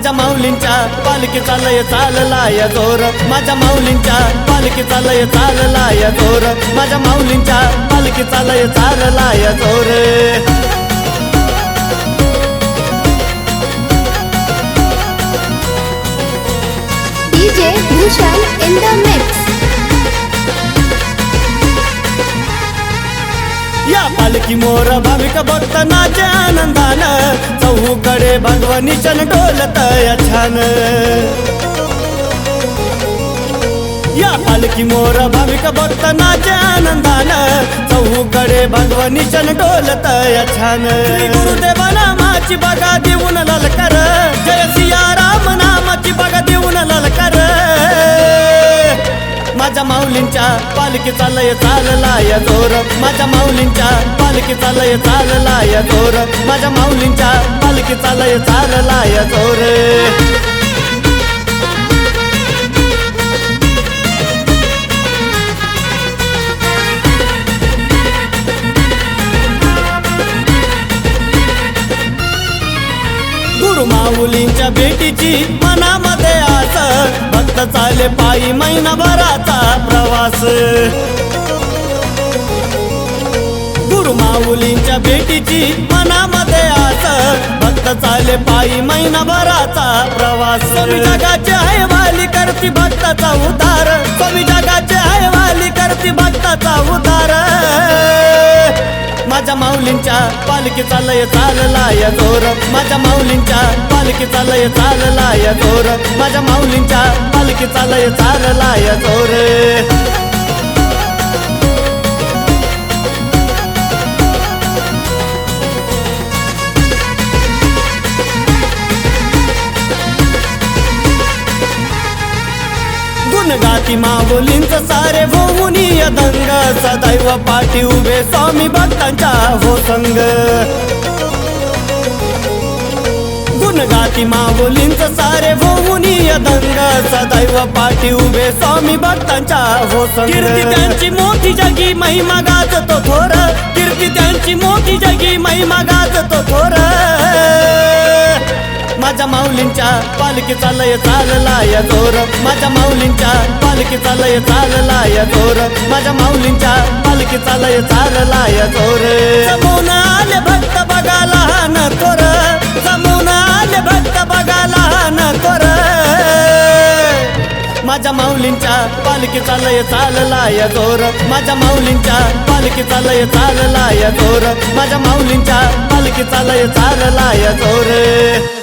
माझ्या माऊलींच्या पालखी चालय चालला या जोर. माझ्या माऊलींच्या पालखी चालय चालला या जोर. माझ्या माऊलींच्या पालखी चालय चालला या जोर. DJ Bhushan in the mix. या पालखी मोर भाविक भक्त नाचे आनंदान चौकडे भगवानी चन डोलत छान. या पालखी मोर भाविक भक्त नाचे आनंदान चौकडे भगवानी चन डोलत छान. गुरुदेवाना गुरुदेव बघा देऊन ललकर. जय सिया राम नामाची बघा देऊन ललकर. माझ्या माऊलींच्या पालखी चालय चालला या जोर. माझ्या माऊलींच्या पालखी चालय चालला या जोर. माझ्या माऊलींच्या पालखी चालय चालला या गुरु माऊलींच्या भेटीची मनामध्ये आस. भक्त चाले पायी महिनाभराचा प्रवास. माऊलींच्या भेटीची मनामध्ये आस. भक्त चाले पायी महिनाभराचा प्रवास. स्वामी जगाचे आहे वाली करती भक्ताचा उधार स्वामी जगाचे आहे वाली करती भक्ताचा उधार माझ्या माऊलींच्या पालखीचा लय चालला या जोर. माझ्या माऊलींच्या पालखीचा लय चालला या जोर. माझ्या माऊलींच्या पालखीचा लय चालला या जोर. की माऊलींच सारे भोवनी दंग. सदैव पाठी उभे स्वामी भक्तांच्या हो संग. गुणगाती माऊलींच सारे भोवनी दंग. सदैव पाठी उभे स्वामी भक्तांच्या हो संग. कीर्ती त्यांची मोठी जगी महिमा गाजतो थोर. कीर्ती त्यांची मोठी जगी महिमा गाजतो थोर. माझ्या माऊलींच्या पालखीचा लय चालला या जोर. माझ्या माऊलींच्या पालखीचा लय चालला या जोर. माझ्या माऊलींच्या पालखीचा लय चालला या जोर. जमून आले भक्त बघाला न कोर. जमून आले भक्त बघाला न कोर. माझ्या माऊलींच्या पालखीचा लय चालला या जोर. माझ्या माऊलींच्या पालखीचा लय चालला या जोर. माझ्या माऊलींच्या पालखीचा लय चालला या जोर.